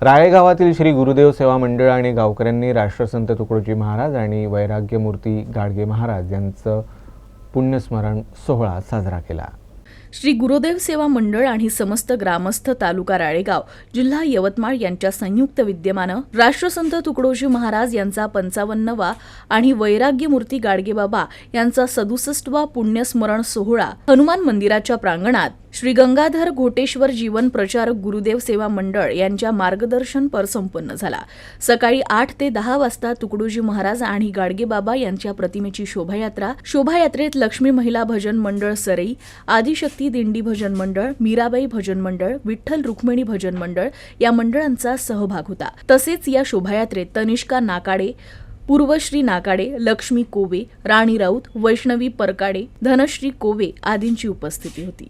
राळेगावातील श्री गुरुदेव सेवा मंडळ आणि गावकऱ्यांनी राष्ट्रसंत तुकडोजी महाराज आणि वैराग्यमूर्ती गाडगे महाराज यांचं पुण्यस्मरण सोहळा साजरा केला. श्री गुरुदेव सेवा मंडळ आणि समस्त ग्रामस्थ तालुका राळेगाव जिल्हा यवतमाळ यांच्या संयुक्त विद्यमानं राष्ट्रसंत तुकडोजी महाराज यांचा पंचावन्नवा आणि वैराग्यमूर्ती गाडगेबाबा यांचा सदुसष्टवा पुण्यस्मरण सोहळा हनुमान मंदिराच्या प्रांगणात श्री गंगाधर घोटेश्वर जीवन प्रचारक गुरुदेव सेवा मंडळ यांच्या मार्गदर्शनपर संपन्न झाला. सकाळी आठ ते दहा वाजता तुकडोजी महाराज आणि गाडगेबाबा यांच्या प्रतिमेची शोभायात्रा शोभायात्रेत लक्ष्मी महिला भजन मंडळ सरई आदिशक्ती दिंडी भजन मंडळ मीराबाई भजन मंडळ विठ्ठल रुक्मिणी भजन मंडळ या मंडळांचा सहभाग होता. तसेच या शोभायात्रेत तनिष्का नाकाडे पूर्वश्री नाकाडे लक्ष्मी कोवे राणी राऊत वैष्णवी परकाडे धनश्री कोवे आदींची उपस्थिती होती.